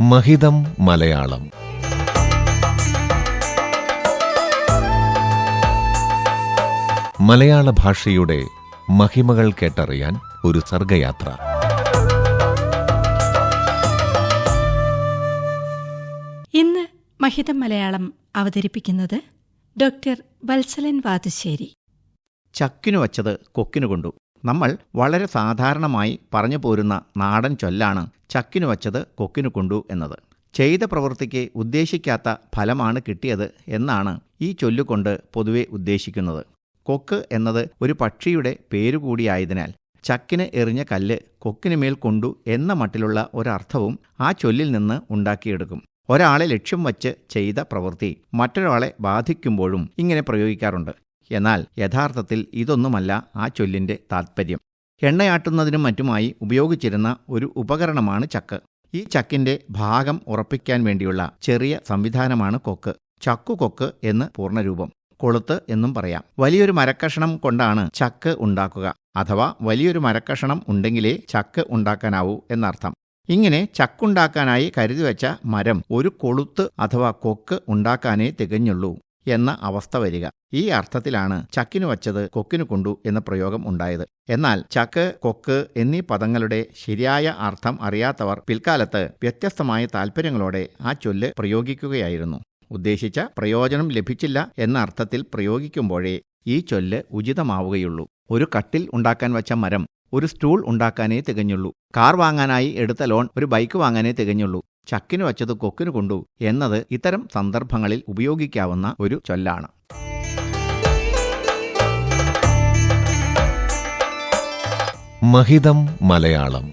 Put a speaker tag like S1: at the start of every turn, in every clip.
S1: മഹിതം മലയാളം. മലയാള ഭാഷയുടെ മഹിമകൾ കേട്ടറിയാൻ ഒരു സർഗയാത്ര.
S2: ഇന്ന് മഹിതം മലയാളം അവതരിപ്പിക്കുന്നത് ഡോക്ടർ വത്സലൻ വാതുശ്ശേരി.
S3: ചക്കിനു വച്ചത് കൊക്കിനു കൊണ്ടു. നമ്മൾ വളരെ സാധാരണമായി പറഞ്ഞു പോരുന്ന നാടൻ ചൊല്ലാണ് ചക്കിനു വച്ചത് കൊക്കിനു കൊണ്ടു എന്നത്. ചെയ്ത പ്രവൃത്തിക്ക് ഉദ്ദേശിക്കാത്ത ഫലമാണ് കിട്ടിയത് എന്നാണ് ഈ ചൊല്ലുകൊണ്ട് പൊതുവെ ഉദ്ദേശിക്കുന്നത്. കൊക്ക് എന്നത് ഒരു പക്ഷിയുടെ പേരുകൂടിയായതിനാൽ ചക്കിന് എറിഞ്ഞ കല്ല് കൊക്കിനുമേൽ കൊണ്ടു എന്ന മട്ടിലുള്ള ഒരർത്ഥവും ആ ചൊല്ലിൽ നിന്ന് ഉണ്ടാക്കിയെടുക്കും. ഒരാളെ ലക്ഷ്യം വച്ച് ചെയ്ത പ്രവൃത്തി മറ്റൊരാളെ ബാധിക്കുമ്പോഴും ഇങ്ങനെ പ്രയോഗിക്കാറുണ്ട്. എന്നാൽ യഥാർത്ഥത്തിൽ ഇതൊന്നുമല്ല ആ ചൊല്ലിന്റെ താത്പര്യം. എണ്ണയാട്ടുന്നതിനും മറ്റുമായി ഉപയോഗിച്ചിരുന്ന ഒരു ഉപകരണമാണ് ചക്ക്. ഈ ചക്കിന്റെ ഭാഗം ഉറപ്പിക്കാൻ വേണ്ടിയുള്ള ചെറിയ സംവിധാനമാണ് കൊക്ക്. ചക്കുകൊക്ക് എന്ന് പൂർണരൂപം. കൊളുത്ത് എന്നും പറയാം. വലിയൊരു മരക്കഷണം കൊണ്ടാണ് ചക്ക് ഉണ്ടാക്കുക. അഥവാ വലിയൊരു മരക്കഷണം ഉണ്ടെങ്കിലേ ചക്ക് ഉണ്ടാക്കാനാവൂ എന്നർത്ഥം. ഇങ്ങനെ ചക്കുണ്ടാക്കാനായി കരുതി വെച്ച മരം ഒരു കൊളുത്ത് അഥവാ കൊക്ക് ഉണ്ടാക്കാനേ തികഞ്ഞുള്ളൂ. എന്ന അവസ്ഥ വരിക. ഈ അർത്ഥത്തിലാണ് ചക്കിനു വച്ചത് കൊക്കിനു കൊണ്ടു എന്ന പ്രയോഗം ഉണ്ടായത്. എന്നാൽ ചക്ക് കൊക്ക് എന്നീ പദങ്ങളുടെ ശരിയായ അർത്ഥം അറിയാത്തവർ പിൽക്കാലത്ത് വ്യത്യസ്തമായ താൽപ്പര്യങ്ങളോടെ ആ ചൊല്ല് പ്രയോഗിക്കുകയായിരുന്നു. ഉദ്ദേശിച്ച പ്രയോജനം ലഭിച്ചില്ല എന്ന അർത്ഥത്തിൽ പ്രയോഗിക്കുമ്പോഴേ ഈ ചൊല്ല് ഉചിതമാവുകയുള്ളൂ. ഒരു കട്ടിൽ ഉണ്ടാക്കാൻ വച്ച മരം ഒരു സ്റ്റൂൾ ഉണ്ടാക്കാനേ തികഞ്ഞുള്ളൂ. കാർ വാങ്ങാനായി എടുത്ത ലോൺ ഒരു ബൈക്ക് വാങ്ങാനേ തികഞ്ഞുള്ളൂ. ചക്കിന് വച്ചത് കൊക്കിന് കൊണ്ടു എന്നത് ഇത്തരം സന്ദർഭങ്ങളിൽ ഉപയോഗിക്കാവുന്ന ഒരു ചൊല്ലാണ്.
S1: മഹിതം മലയാളം.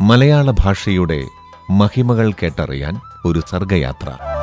S1: മലയാള ഭാഷയുടെ മഹിമകൾ കേട്ടറിയാൻ ഒരു സർഗയാത്ര.